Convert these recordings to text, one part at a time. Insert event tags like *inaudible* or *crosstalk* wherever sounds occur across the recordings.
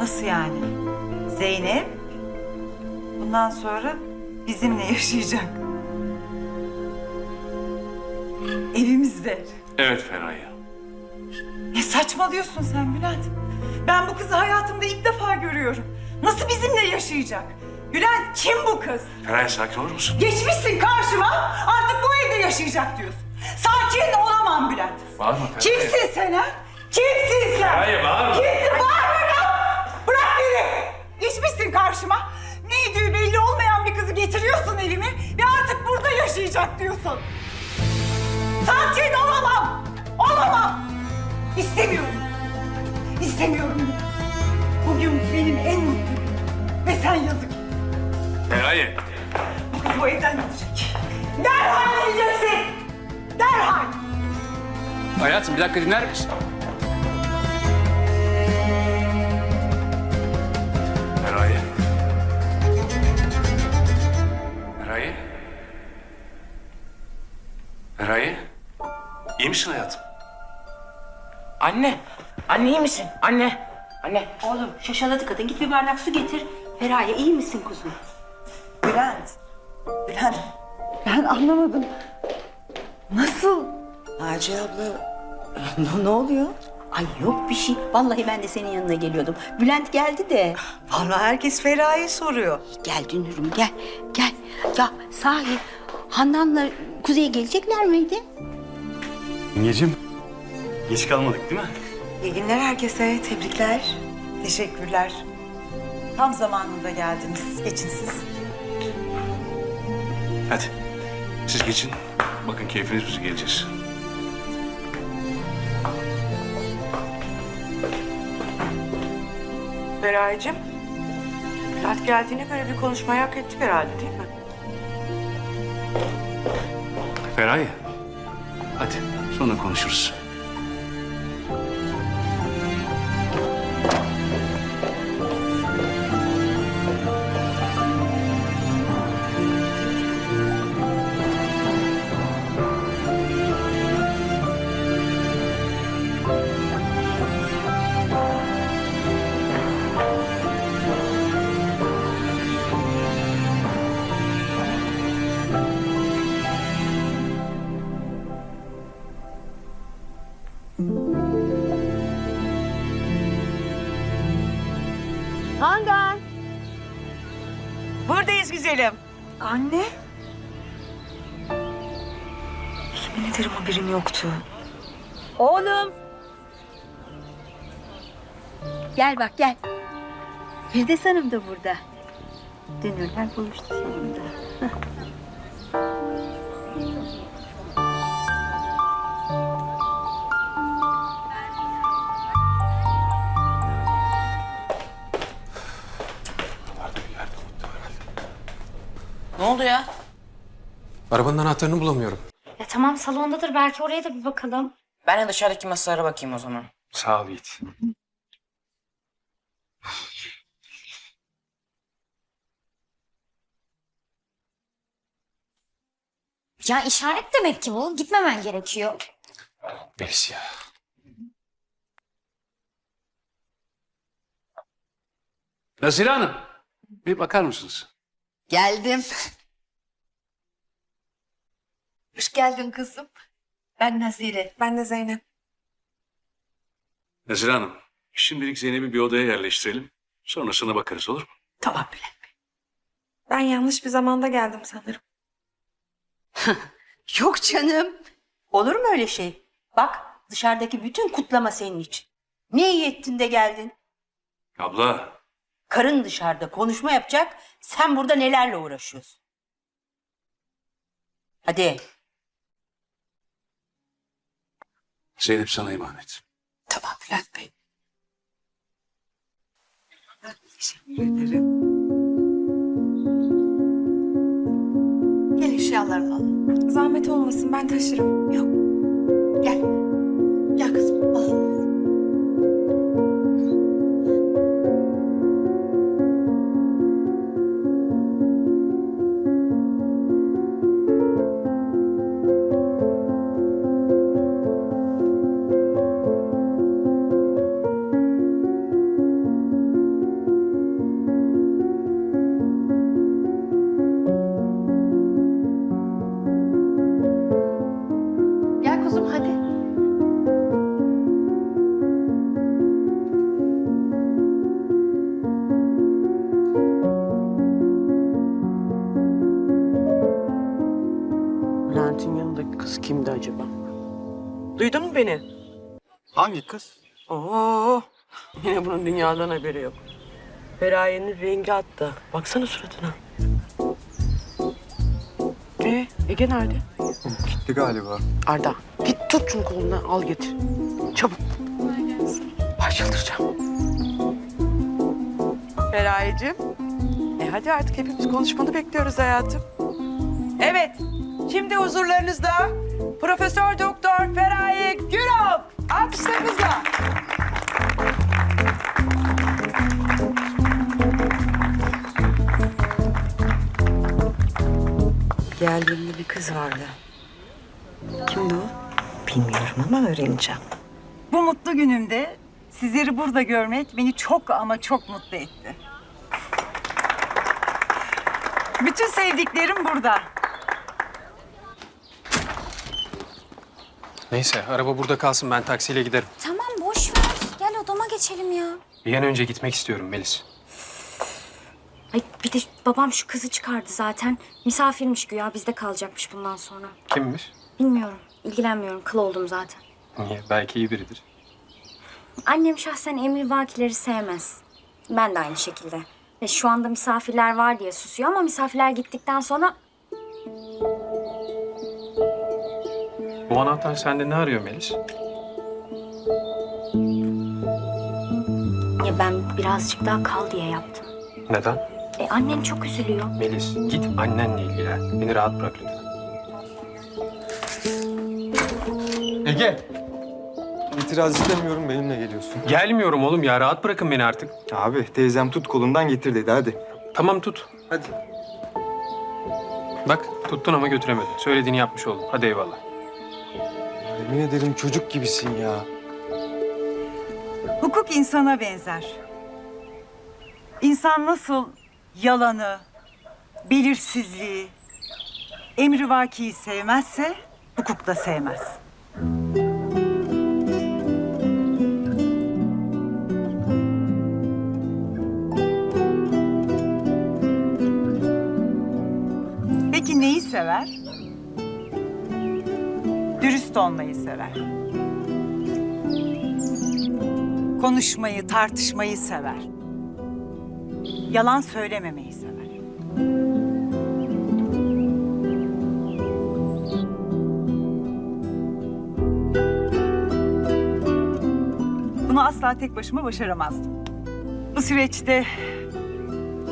Nasıl yani? Zeynep bundan sonra bizimle *laughs* yaşayacak. Evimizde. Evet Feraye. Ne saçmalıyorsun sen Bülent? Ben bu kızı hayatımda ilk defa görüyorum. Nasıl bizimle yaşayacak? Bülent kim bu kız? Feraye sakin olur musun? Geçmişsin karşıma artık bu evde yaşayacak diyorsun. Sakin olamam Bülent. Bağırma Feraye. Kimsin sen ha? Kimsin sen? Feraye bağırma. Kimsin? Bağırma ya! Bırak beni! Geçmişsin karşıma. Neydi belli olmayan bir kızı getiriyorsun evime ve artık burada yaşayacak diyorsun. Sakin olamam! Olamam! İstemiyorum. İstemiyorum. Bugün benim en mutlu günüm. Ve sen yazık. Feraye. Bu kız bu evden gidecek. Derhal gideceksin! Derhal! Hayatım bir dakika dinler misin? Feraye. İyi misin hayatım? Anne, anne iyi misin? Anne, anne. Oğlum şaşaladı kadın. Git bir bardak su getir. Feraye iyi misin kuzum? Bülent. Bülent. Ben anlamadım. Nasıl? Naciye abla ne, ne oluyor? Ay yok bir şey. Vallahi ben de senin yanına geliyordum. Bülent geldi de. Vallahi herkes Feraye soruyor. Gel Dünür'üm gel, gel. Ya sahi Handan'la Kuzey gelecekler miydi? Yengecim. Geç kalmadık değil mi? İyi günler herkese. Tebrikler. Teşekkürler. Tam zamanında geldiniz. Geçin siz. Hadi. Siz geçin. Bakın keyfiniz bizi geleceğiz. Feraye'cim, Bülent geldiğine göre bir konuşmayı hak ettik herhalde değil mi? Feraye. Hadi sonra konuşuruz. Güzelim. Anne. Yemin ederim haberim yoktu. Oğlum. Gel bak gel. Firdevs Hanım da burada. Dünürler buluştu sonunda. Oldu ya? Arabanın anahtarını bulamıyorum. Ya tamam salondadır belki oraya da bir bakalım. Ben de dışarıdaki masalara bakayım o zaman. Sağ ol Yiğit. Ya işaret demek ki bu. Gitmemen gerekiyor. Melis ya. Nazire Hanım. Bir bakar mısınız? Geldim. Hoş geldin kızım. Ben Nazire. Ben de Zeynep. Nazire Hanım. Şimdilik Zeynep'i bir odaya yerleştirelim. Sonrasına bakarız olur mu? Tamam Bülent Bey. Ben yanlış bir zamanda geldim sanırım. *laughs* Yok canım. Olur mu öyle şey? Bak dışarıdaki bütün kutlama senin için. Ne iyi ettin de geldin. Abla. Karın dışarıda konuşma yapacak. Sen burada nelerle uğraşıyorsun? Hadi. Zeynep sana emanet. Tamam Bülent Bey. Gel eşyalarını al. Zahmet olmasın ben taşırım. Yok. Kız kimdi acaba? Duydun mu beni? Hangi kız? Oo, yine bunun dünyadan haberi yok. Feraye'nin rengi attı. Baksana suratına. Ee, Ege nerede? Gitti galiba. Arda, git tut şunu kolundan al getir. Çabuk. Başlatacağım. Feraye'cim. E hadi artık hepimiz konuşmanı bekliyoruz hayatım. Evet, şimdi huzurlarınızda Profesör Doktor Feraye Gürok. Alkışlarınızla. Geldiğimde bir kız vardı. Kimdi o? Bilmiyorum ama öğreneceğim. Bu mutlu günümde sizleri burada görmek beni çok ama çok mutlu etti. Bütün sevdiklerim burada. Neyse araba burada kalsın ben taksiyle giderim. Tamam boş ver. Gel odama geçelim ya. Bir an önce gitmek istiyorum Melis. Ay bir de babam şu kızı çıkardı zaten. Misafirmiş güya bizde kalacakmış bundan sonra. Kimmiş? Bilmiyorum. ilgilenmiyorum. Kıl oldum zaten. Niye? Belki iyi biridir. Annem şahsen emri vakileri sevmez. Ben de aynı şekilde. Ve şu anda misafirler var diye susuyor ama misafirler gittikten sonra Bu anahtar sende ne arıyor Melis? ya ben birazcık daha kal diye yaptım. Neden? E annen çok üzülüyor. Melis git annenle ilgilen. Beni rahat bırak lütfen. Ege. İtiraz istemiyorum benimle geliyorsun. Gelmiyorum oğlum ya rahat bırakın beni artık. Abi teyzem tut kolundan getir dedi hadi. Tamam tut. Hadi. Bak tuttun ama götüremedin. Söylediğini yapmış oldum. Hadi eyvallah. Yemin ederim çocuk gibisin ya. Hukuk insana benzer. İnsan nasıl yalanı, belirsizliği, emrivakiyi sevmezse hukuk da sevmez. Peki neyi sever? Dürüst olmayı sever. Konuşmayı, tartışmayı sever. Yalan söylememeyi sever. Bunu asla tek başıma başaramazdım. Bu süreçte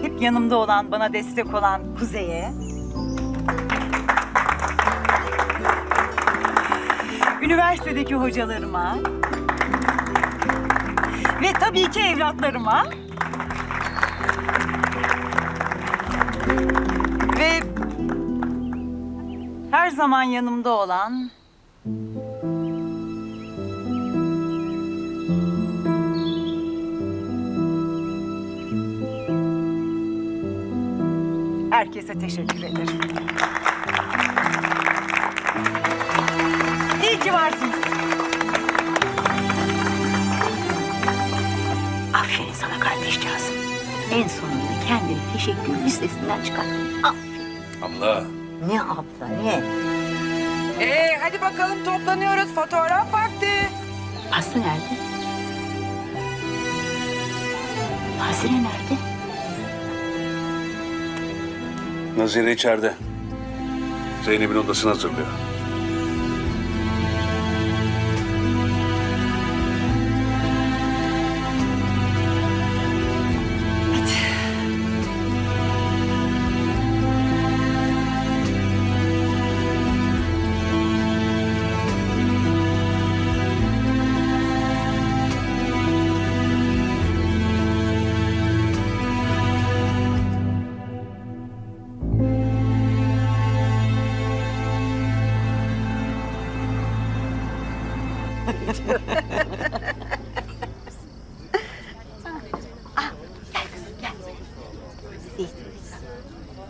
hep yanımda olan, bana destek olan Kuzey'e, üniversitedeki hocalarıma, ve tabii ki evlatlarıma. Ve her zaman yanımda olan herkese teşekkür ederim. Kardeşcağızım. En sonunda kendini teşekkür listesinden çıkarttın. Aferin. Abla. Ne abla ne? Ee, hadi bakalım toplanıyoruz. Fotoğraf vakti. Aslı nerede? Nazire nerede? Nazire içeride. Zeynep'in odasını hazırlıyor.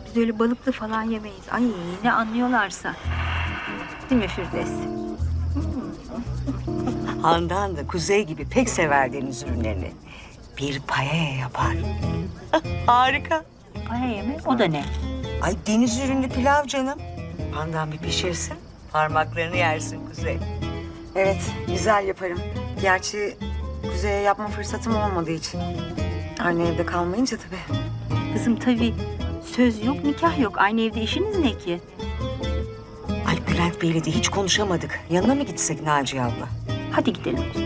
Biz öyle balıklı falan yemeyiz. Ay ne anlıyorlarsa. Değil mi Firdevs? Handan da Kuzey gibi pek sever deniz ürünlerini. Bir payaya yapar. *laughs* Harika. Para yeme o da ne? Ay deniz ürünlü pilav canım. Handan bir pişirsin. Parmaklarını yersin Kuzey. Evet, güzel yaparım. Gerçi Kuzey'e yapma fırsatım olmadığı için. Anne evde kalmayınca tabii. Kızım tabii söz yok nikah yok. Aynı evde işiniz ne ki? Ay Bülent Bey'le de hiç konuşamadık. Yanına mı gitsek Naciye abla? Hadi gidelim. Bir şey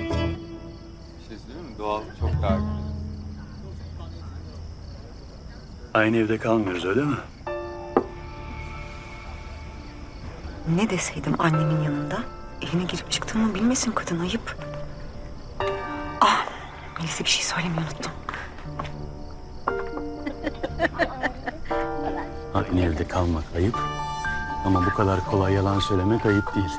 söyleyeyim mi? Doğal çok daha güzel. Aynı evde kalmıyoruz öyle mi? Ne deseydim annemin yanında? Evine girip çıktığımı bilmesin kadın ayıp. Ah, Melis'e bir şey söylemeyi unuttum. Aynı evde kalmak ayıp. Ama bu kadar kolay yalan söylemek ayıp değil.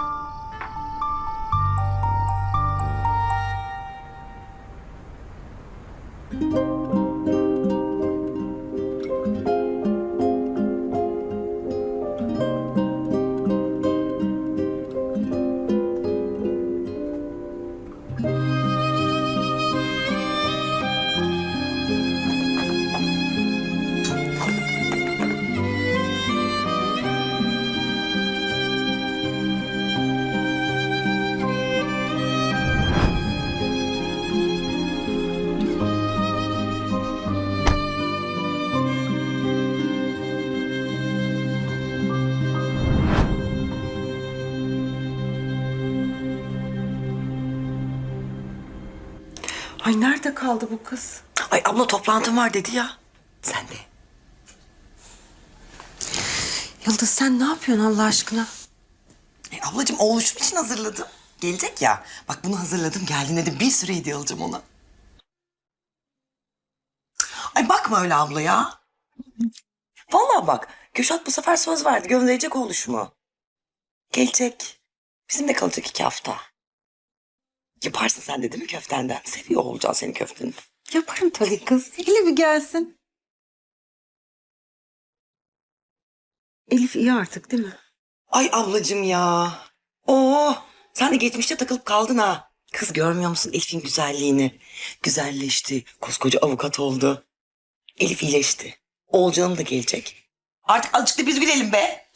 Kaldı bu kız? Ay abla toplantım var dedi ya. Sen de. Yıldız sen ne yapıyorsun Allah aşkına? E, ablacığım oğluşum için hazırladım. Gelecek ya. Bak bunu hazırladım. Geldiğinde de bir sürü hediye alacağım ona. Ay bakma öyle abla ya. Vallahi bak. Köşat bu sefer söz verdi. Gönderecek oğluşumu. Gelecek. Bizimle kalacak iki hafta. Yaparsın sen de değil mi köftenden? Seviyor olacaksın senin köfteni. Yaparım tabii kız. Hele bir gelsin. Elif iyi artık değil mi? Ay ablacığım ya. Oo, sen de geçmişte takılıp kaldın ha. Kız görmüyor musun Elif'in güzelliğini? Güzelleşti. Koskoca avukat oldu. Elif iyileşti. Oğulcanım da gelecek. Artık azıcık da biz gülelim be.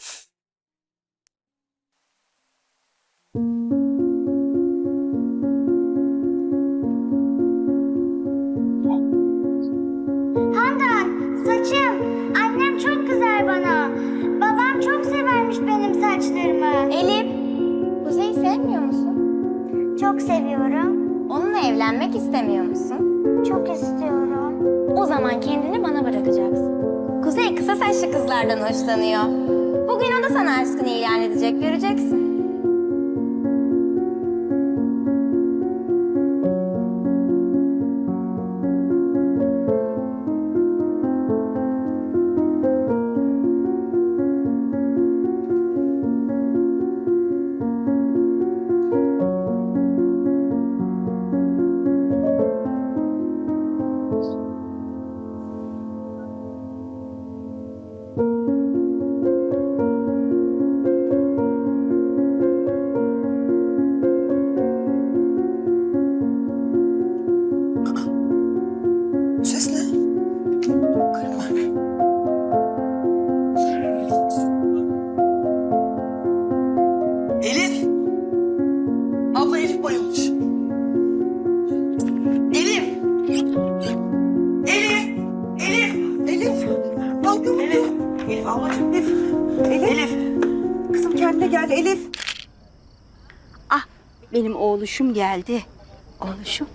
Çok seviyorum. Onunla evlenmek istemiyor musun? Çok istiyorum. O zaman kendini bana bırakacaksın. Kuzey kısa saçlı kızlardan hoşlanıyor. Bugün o da sana aşkını ilan edecek, göreceksin. Benim oğluşum geldi. Oğluşum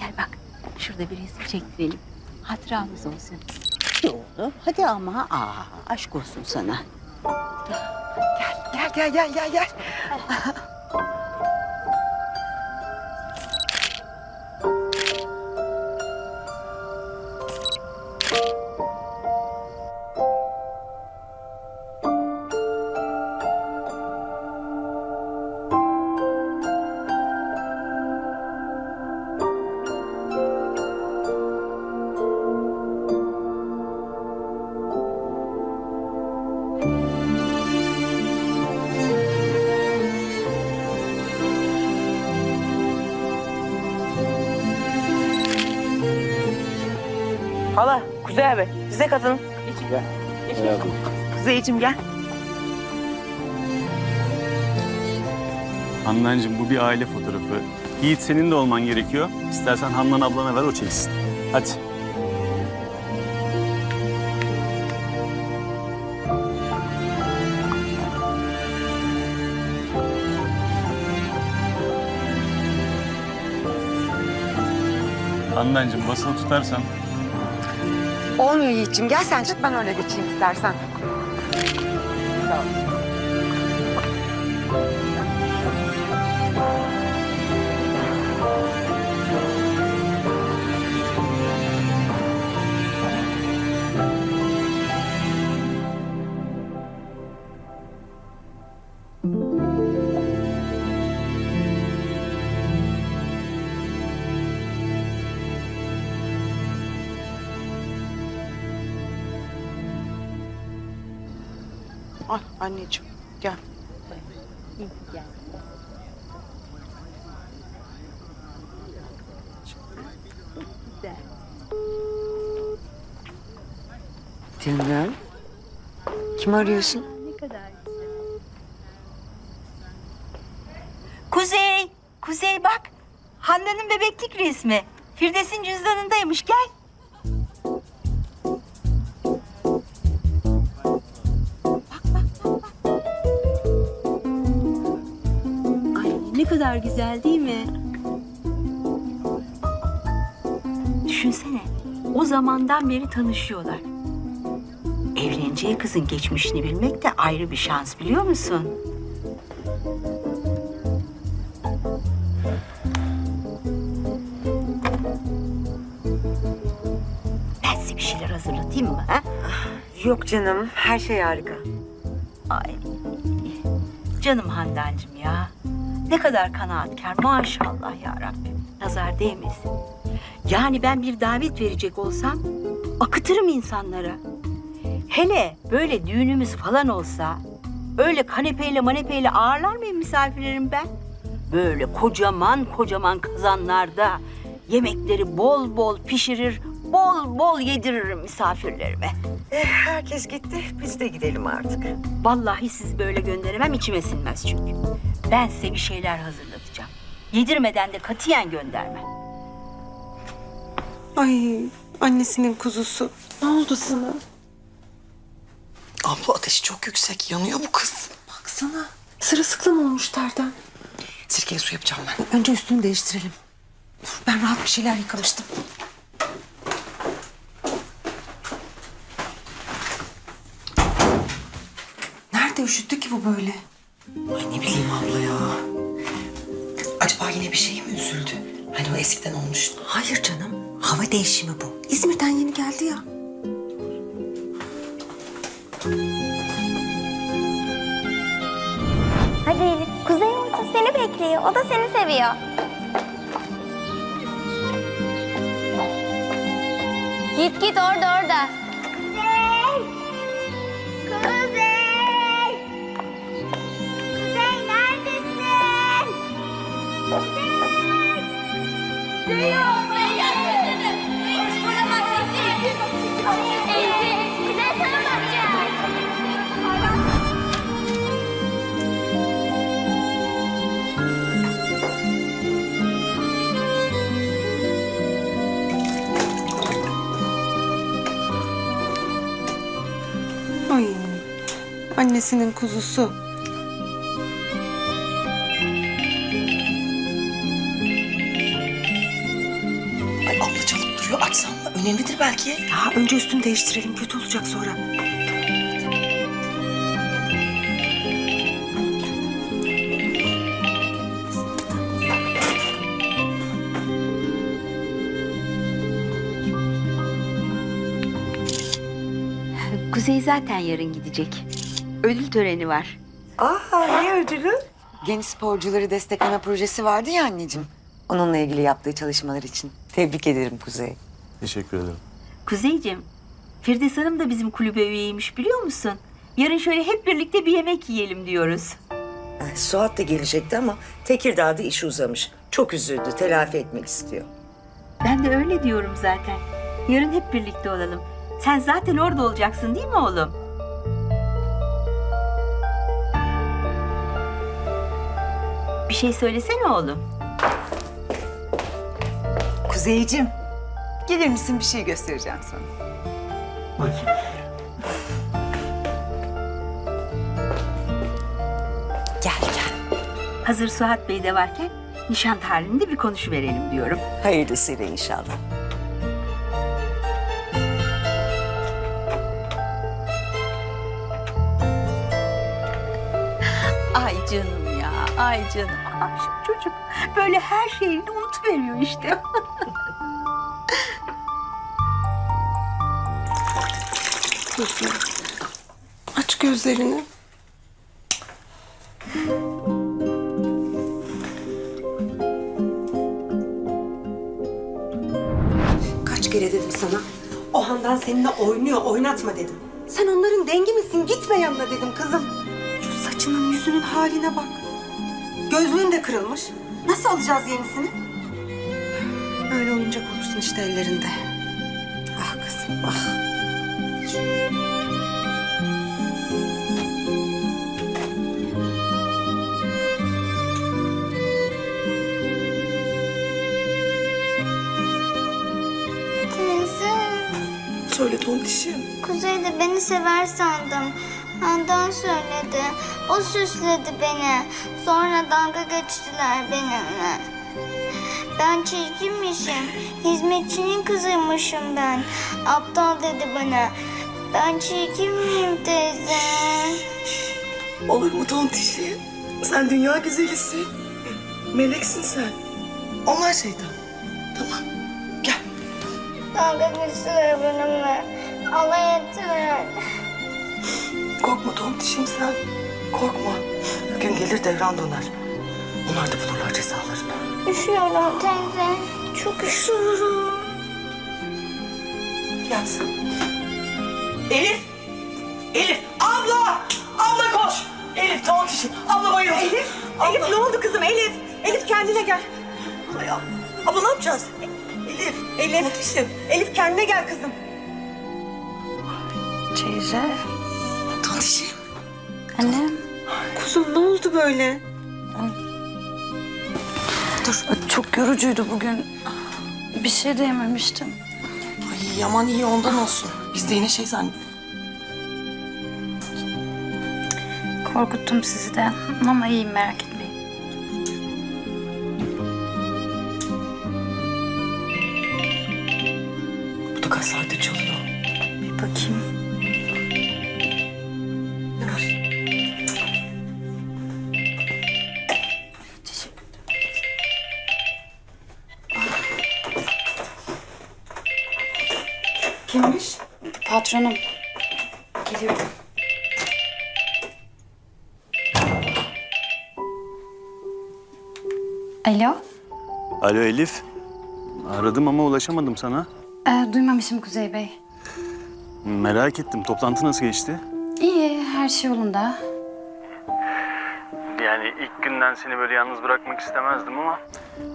gel bak şurada bir resim çektirelim. Hatıramız olsun. Oğlum hadi ama aa, aşk olsun sana. Gel gel gel gel gel. Hala Kuzey abi size katılın. Kuzeyciğim gel. Handancığım bu bir aile fotoğrafı. Yiğit senin de olman gerekiyor. İstersen Handan ablana ver o çeksin. Hadi. Handancığım basılı tutarsan Olmuyor Yiğit'ciğim. Gel sen çık ben öyle geçeyim istersen. Ay anneciğim gel. Canım. Kim arıyorsun? Kuzey, Kuzey bak. Handan'ın bebeklik resmi. Firdevs'in cüzdanındaymış gel. Kadar güzel değil mi? Düşünsene. O zamandan beri tanışıyorlar. Evleneceği kızın geçmişini bilmek de ayrı bir şans biliyor musun? Ben size bir şeyler hazırlatayım mı? Ha? Yok canım. Her şey harika. Ay. Ne kadar kanaatkar maşallah ya Rabbim. Nazar değmesin. Yani ben bir davet verecek olsam akıtırım insanlara. Hele böyle düğünümüz falan olsa öyle kanepeyle manepeyle ağırlar mıyım misafirlerim ben? Böyle kocaman kocaman kazanlarda yemekleri bol bol pişirir, bol bol yediririm misafirlerime. Eh, herkes gitti. Biz de gidelim artık. Vallahi siz böyle gönderemem içime sinmez çünkü. Ben size bir şeyler hazırlatacağım. Yedirmeden de katiyen göndermem. Ay annesinin kuzusu. Ne oldu sana? Abla ateşi çok yüksek. Yanıyor bu kız. Baksana. Sırılsıklam olmuş terden. Sirkeli su yapacağım ben. Önce üstünü değiştirelim. Ben rahat bir şeyler yıkamıştım. Nerede üşüttü ki bu böyle? Ay ne bileyim abla ya. Acaba yine bir şey mi üzüldü? Hani o eskiden olmuştu. Hayır canım. Hava değişimi bu. İzmir'den yeni geldi ya. Hadi Elif. Kuzey orada seni bekliyor. O da seni seviyor. Git git orada orada. Ay annesinin kuzusu. Önemlidir belki. Ya önce üstünü değiştirelim. Kötü olacak sonra. Kuzey zaten yarın gidecek. Ödül töreni var. Aa ne ödülü? Genç sporcuları destekleme projesi vardı ya anneciğim. Onunla ilgili yaptığı çalışmalar için. Tebrik ederim Kuzey. Teşekkür ederim. Kuzeyciğim, Firdevs Hanım da bizim kulübe üyeymiş biliyor musun? Yarın şöyle hep birlikte bir yemek yiyelim diyoruz. Ay, Suat da gelecekti ama Tekirdağ'da işi uzamış. Çok üzüldü. Telafi etmek istiyor. Ben de öyle diyorum zaten. Yarın hep birlikte olalım. Sen zaten orada olacaksın değil mi oğlum? Bir şey söylesene oğlum. Kuzeyciğim, gelir misin bir şey göstereceğim sana. Gel gel. Hazır Suat Bey de varken nişan tarihinde bir konuşuverelim diyorum. Hayırlısıyla inşallah. Ay canım ya, ay canım. Ay şu çocuk böyle her şeyini unutuveriyor işte. *laughs* Aç gözlerini. Kaç kere dedim sana. O Handan seninle oynuyor, oynatma dedim. Sen onların dengi misin? Gitme yanına dedim kızım. Şu saçının yüzünün haline bak. Gözlüğün de kırılmış. Nasıl alacağız yenisini? Böyle oyuncak olursun işte ellerinde. Ah kızım, ah. Söyle tontişim. Kuzey de beni sever sandım. Handan söyledi. O süsledi beni. Sonra dalga geçtiler benimle. Ben çirkinmişim. Hizmetçinin kızıymışım ben. Aptal dedi bana. Ben çirkin miyim teyze? Olur mu tontişim? Sen dünya güzelisin. Meleksin sen. Onlar şeytan. Tamam. Gel. Dalga geçtiler benimle. Alay ettiler. Korkma tontişim sen. Korkma. Gün gelir devran döner. Onlar da bulurlar cezalarını. Üşüyorum teyze. Çok üşüyorum. Gelsin. Elif! Elif! Abla! Abla koş! Elif tontişim. Abla bayıldı. Elif! Elif ne oldu kızım Elif? Elif kendine gel. Ay, abla. abla ne yapacağız? Elif! Elif. Tontişim. Elif kendine gel kızım. Teyze. Tontişim. Annem. Kuzum ne oldu böyle? Çok yorucuydu bugün. Bir şey de yememiştim. Ay aman iyi ondan olsun. Biz de yine şey zannettik. Korkuttum sizi de ama iyiyim merak etmeyin. Bu da kaç saattir çalıyor. Bir bakayım. Kimmiş? Patronum. Geliyorum. Alo. Alo Elif. Aradım ama ulaşamadım sana. Ee, duymamışım Kuzey Bey. Merak ettim. Toplantı nasıl geçti? İyi, her şey yolunda. Yani ilk günden seni böyle yalnız bırakmak istemezdim ama...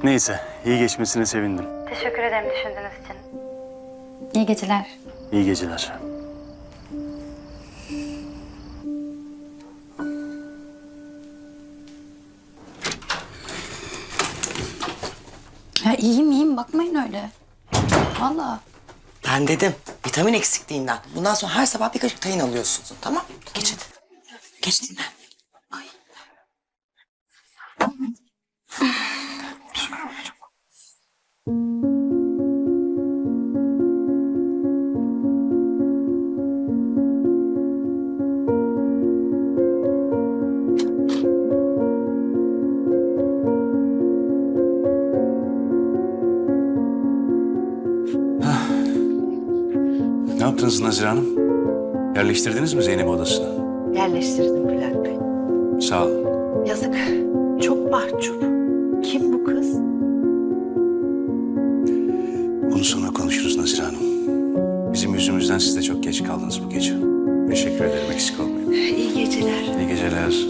Neyse, iyi geçmesine sevindim. Teşekkür ederim düşündüğünüz için. İyi geceler. İyi geceler. Ya iyiyim iyiyim bakmayın öyle. Vallahi. Ben dedim vitamin eksikliğinden. Bundan sonra her sabah bir kaşık tayin alıyorsun. Tamam? Geç hadi. Geç dinlen. Yaptınız Nazire Hanım? Yerleştirdiniz mi Zeynep odasına? Yerleştirdim Bülent Bey. Sağ olun. Yazık. Çok mahcup. Kim bu kız? Bunu sonra konuşuruz Nazire Hanım. Bizim yüzümüzden siz de çok geç kaldınız bu gece. Teşekkür ederim eksik olmayın. İyi geceler. İyi geceler.